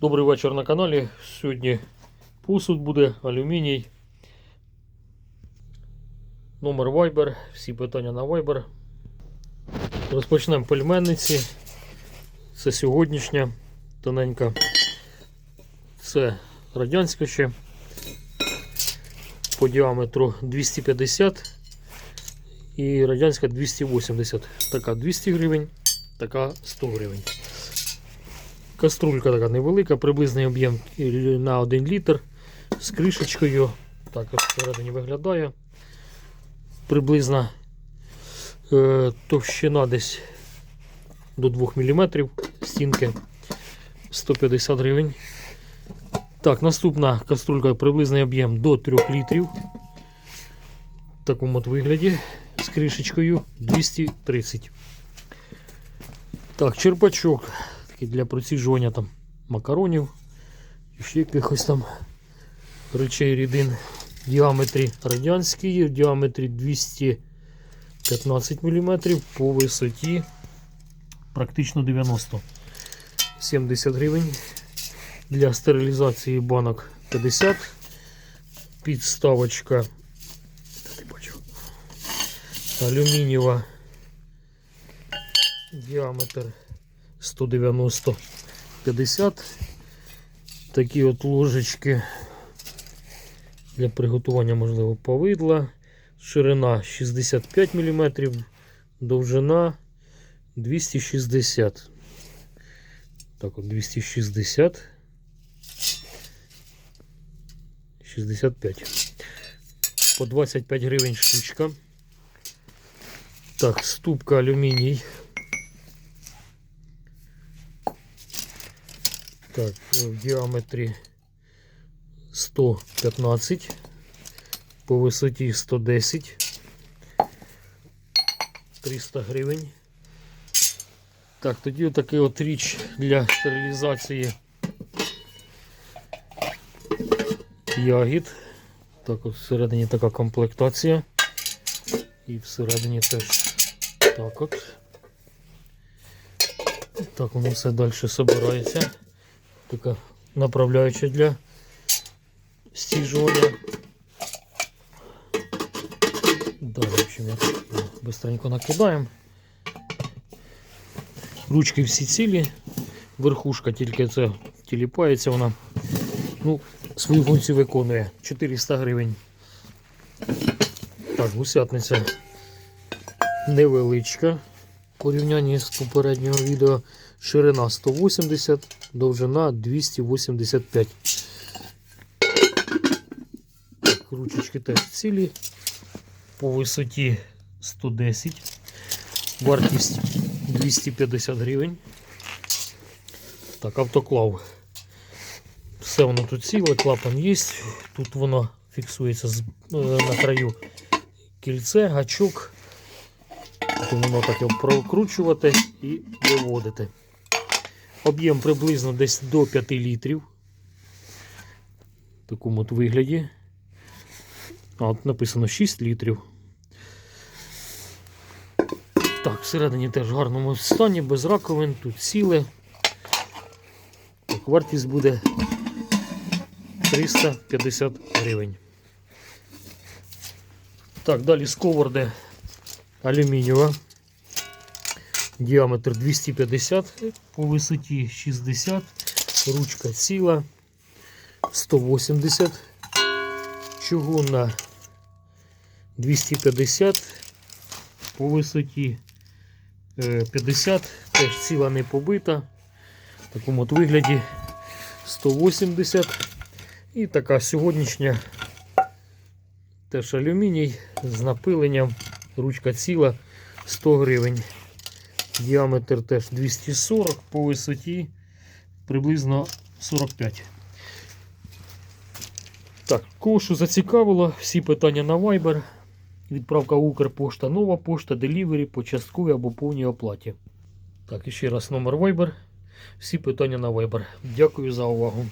Добрий вечір на каналі. Сьогодні посуд буде, алюміній. Номер Viber, всі питання на Viber. Розпочнемо пельменниці. Це сьогоднішня тоненька. Це радянська ще. По діаметру 250 і радянська 280. Така 200 гривень, така 100 гривень. Каструлька така невелика, приблизний об'єм на 1 літр з кришечкою. Так ось всередині виглядає. Приблизна е, товщина десь до 2 мм стінки 150 гривень. Так, наступна каструлька приблизний об'єм до 3 літрів. В такому от вигляді з кришечкою 230. Так, черпачок такий для проціжування там макаронів і ще якихось там речей рідин. В діаметрі радянський, в діаметрі 215 мм, по висоті практично 90 70 гривень. Для стерилізації банок 50. Підставочка Та алюмінієва діаметр 190 50. Такі от ложечки для приготування, можливо, повидла. Ширина 65 мм, довжина 260. Так от 260. 65. По 25 гривень штучка. Так, ступка алюміній. Так, в діаметрі 115, по висоті 110, 300 гривень. Так, тоді отакий от річ для стерилізації ягід. Так, от всередині така комплектація. І всередині теж так от. Так воно все далі збирається. Така направляюча для стіжування. Да, в общем, як быстренько накидаємо. Ручки всі цілі, верхушка тільки це тіліпається вона. Ну, свою функцію виконує 400 гривень. Так, гусятниця невеличка в порівнянні з попереднього відео. Ширина 180, довжина 285. Так, ручечки теж цілі. По висоті 110. Вартість 250 гривень. Так, автоклав. Все воно тут ціле, клапан є. Тут воно фіксується е, на краю кільце, гачок. Тут воно так його прокручувати і виводити. Об'єм приблизно десь до 5 літрів. В такому от вигляді. А, от написано 6 літрів. Так, всередині теж в гарному стані, без раковин, тут сіли. Так, вартість буде 350 гривень. Так, далі сковороди алюмінієва. Діаметр 250, по висоті 60, ручка ціла 180, чугунна 250, по висоті е, 50, теж ціла не побита. В такому от вигляді 180. І така сьогоднішня теж алюміній з напиленням, ручка ціла 100 гривень. Діаметр теж 240 по висоті приблизно 45. Так, кого що зацікавило, всі питання на Viber. Відправка Укрпошта, нова пошта, делівері по частковій або повній оплаті. Так, і ще раз номер Viber. Всі питання на Viber. Дякую за увагу.